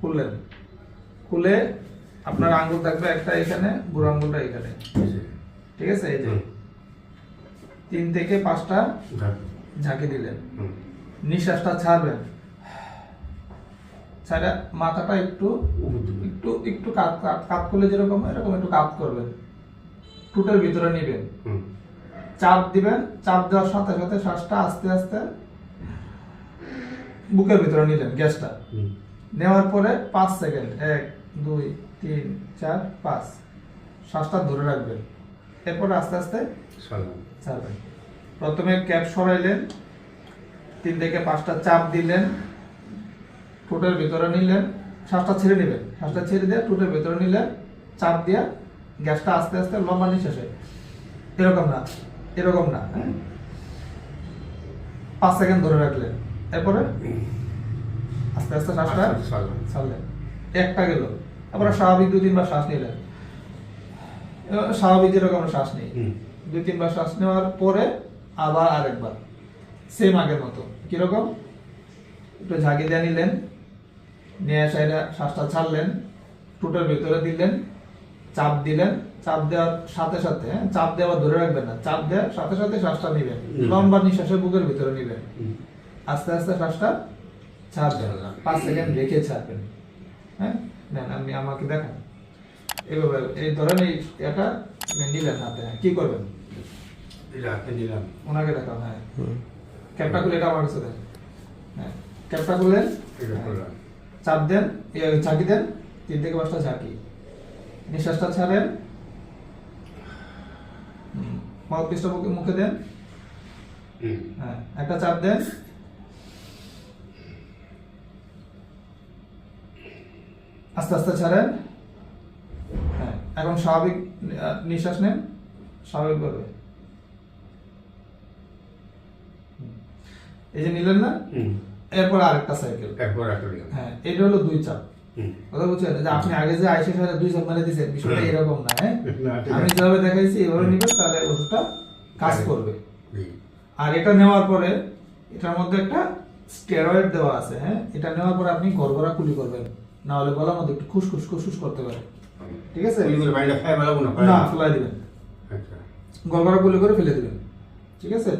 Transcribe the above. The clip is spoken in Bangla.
খুললেন। খুলে আপনার আঙ্গুল থাকবে একটা এখানে বুড়ো আঙ্গুলটা এখানে। ঠিক আছে? এই যে। তিন থেকে পাঁচটা ঝাঁকি। দিলেন। নিঃশ্বাসটা ছাড়বেন। ছাড়া মাথাটা একটু একটু একটু কাত কাত করলে যেরকম এরকম একটু কাত করবেন। টুটের ভিতরে নেবেন। চাপ দিবেন চাপ দেওয়ার সাথে সাথে শ্বাসটা আস্তে আস্তে বুকের ভিতরে নিলেন গ্যাসটা। নেওয়ার পরে পাঁচ সেকেন্ড এক দুই তিন চার পাঁচ। শ্বাসটা ধরে রাখবেন। এরপরে আস্তে আস্তে। ছাড়বেন প্রথমে ক্যাপ সরাইলেন তিন থেকে পাঁচটা চাপ দিলেন ঠোঁটের ভিতরে নিলেন শ্বাসটা ছেড়ে নেবেন। শ্বাসটা ছেড়ে দিয়ে ঠোঁটের ভিতরে নিলেন চাপ দিয়ে গ্যাসটা আস্তে আস্তে লম্বা নিঃশ্বাসে এরকম না এরকম না হ্যাঁ? পাঁচ সেকেন্ড ধরে রাখলেন। এরপরে আস্তে আস্তে শ্বাসটা আচ্ছা, ছাড়লেন। একটা গেল। তারপরে স্বাভাবিক দুই তিনবার শ্বাস নিলেন। স্বাভাবিক যেরকম শ্বাস নেই। দুই তিনবার শ্বাস নেওয়ার পরে আবার আরেকবার। সেম আগের মতো। কীরকম? একটু ঝাঁকি দিয়ে নিলেন। নিয়ে সাইডে শ্বাসটা ছাড়লেন। টুটের ভিতরে দিলেন। চাপ দিলেন। চাপ দেওয়ার সাথে সাথে হ্যাঁ, চাপ দেওয়া ধরে রাখবেন না। চাপ দেওয়ার সাথে সাথে শ্বাসটা নিবেন। লম্বা নিঃশ্বাসের বুকের ভিতরে নিবেন। আস্তে আস্তে শ্বাসটা ছাড়বেন পাঁচ সেকেন্ড রেখে ছাড়বেন। হ্যাঁ? নেন আমি আমাকে দেখান। এইভাবে এই ধরেন এই এটা নিলেন হাতে কি করবেন? ওনাকে দেখান হ্যাঁ। ক্যাপটা খুলে এটা আমার কাছে দেন। হ্যাঁ ক্যাপটা খুললেন এটা হ্যাঁ। চাপ দেন ঝাঁকি দেন তিন থেকে পাঁচটা ঝাঁকি। নিঃশ্বাসটা ছাড়েন। মাউথ পিসটা মুখে মুখে দেন। হ্যাঁ একটা চাপ দেন। আস্তে আস্তে ছাড়েন। হ্যাঁ এখন স্বাভাবিক নিঃশ্বাস নেন স্বাভাবিকভাবে। এই যে নিলেন না? এরপর আরেকটা সাইকেল এরপর হ্যাঁ এটা হলো দুই চাপ। কথা বুঝছেন? যে আপনি আগে যে আইসে সাথে দুই চাপ মেরে দিয়েছেন বিষয়টা এরকম না হ্যাঁ? আমি যেভাবে দেখাইছি এভাবে নিবেন তাহলে ওষুধটা কাজ হ্যাঁ। করবে। আর এটা নেওয়ার পরে এটার মধ্যে একটা স্টেরয়েড দেওয়া আছে হ্যাঁ? এটা নেওয়ার পরে আপনি গড়গড়া কুলি করবেন। না হলে গলার মধ্যে একটু খুশখুশ খুশখুশ করতে পারে। ঠিক আছে? না ফেলাই দিবেন। আচ্ছা। গড়গড়া কুলি করে ফেলে দিবেন। ঠিক আছে?